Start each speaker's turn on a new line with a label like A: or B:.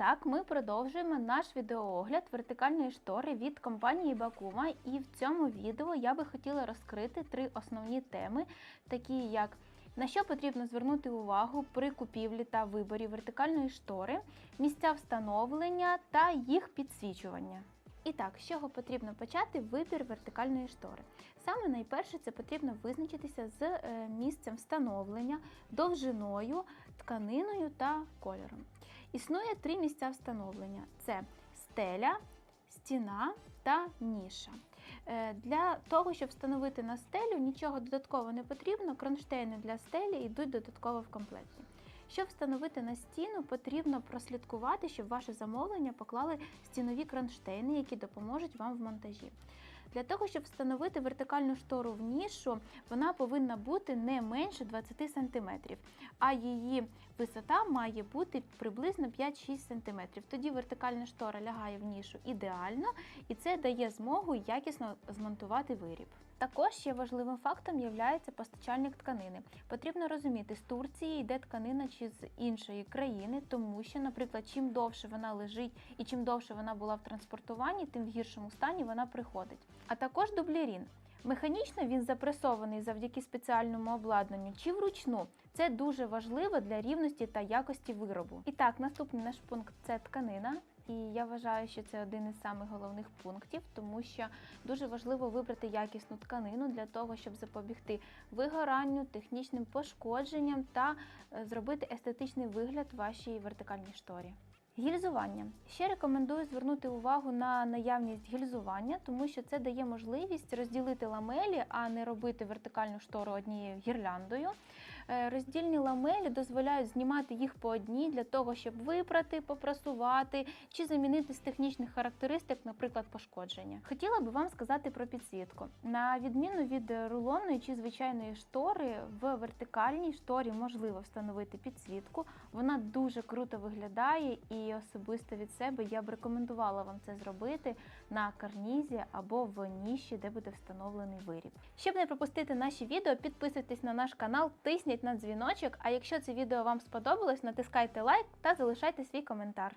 A: так, ми продовжуємо наш відеоогляд вертикальної штори від компанії Бакума. І в цьому відео я би хотіла розкрити три основні теми, такі як на що потрібно звернути увагу при купівлі та виборі вертикальної штори, місця встановлення та їх підсвічування. І так, з чого потрібно почати вибір вертикальної штори? Саме найперше це потрібно визначитися з е, місцем встановлення, довжиною, тканиною та кольором. Існує три місця встановлення: це стеля, стіна та ніша. Е, Для того, щоб встановити на стелю, нічого додатково не потрібно. Кронштейни для стелі йдуть додатково в комплекті. Щоб встановити на стіну, потрібно прослідкувати, щоб ваше замовлення поклали стінові кронштейни, які допоможуть вам в монтажі. Для того, щоб встановити вертикальну штору в нішу, вона повинна бути не менше 20 см, а її висота має бути приблизно 5-6 см. Тоді вертикальна штора лягає в нішу ідеально, і це дає змогу якісно змонтувати виріб. Також ще важливим фактом є постачальник тканини. Потрібно розуміти, з Турції йде тканина чи з іншої країни, тому що, наприклад, чим довше вона лежить і чим довше вона була в транспортуванні, тим в гіршому стані вона приходить. А також дублерін. Механічно він запресований завдяки спеціальному обладнанню чи вручну. Це дуже важливо для рівності та якості виробу. І так, наступний наш пункт це тканина. І я вважаю, що це один із самих головних пунктів, тому що дуже важливо вибрати якісну тканину для того, щоб запобігти вигоранню, технічним пошкодженням та е, зробити естетичний вигляд вашій вертикальній шторі. Гільзування. Ще рекомендую звернути увагу на наявність гільзування, тому що це дає можливість розділити ламелі, а не робити вертикальну штору однією гірляндою. Е, Роздільні ламелі дозволяють знімати їх по одній для того, щоб випрати, попрасувати чи замінити з технічних характеристик, наприклад, пошкодження. Хотіла би вам сказати про підсвітку. На відміну від рулонної чи звичайної штори, в вертикальній шторі можливо встановити підсвітку. Вона дуже круто виглядає і особисто від себе я б рекомендувала вам це зробити на карнізі або в ніші, де буде встановлений виріб. Щоб не пропустити наші відео, підписуйтесь на наш канал, тисніть на дзвіночок. А якщо це відео вам сподобалось, натискайте лайк та залишайте свій коментар.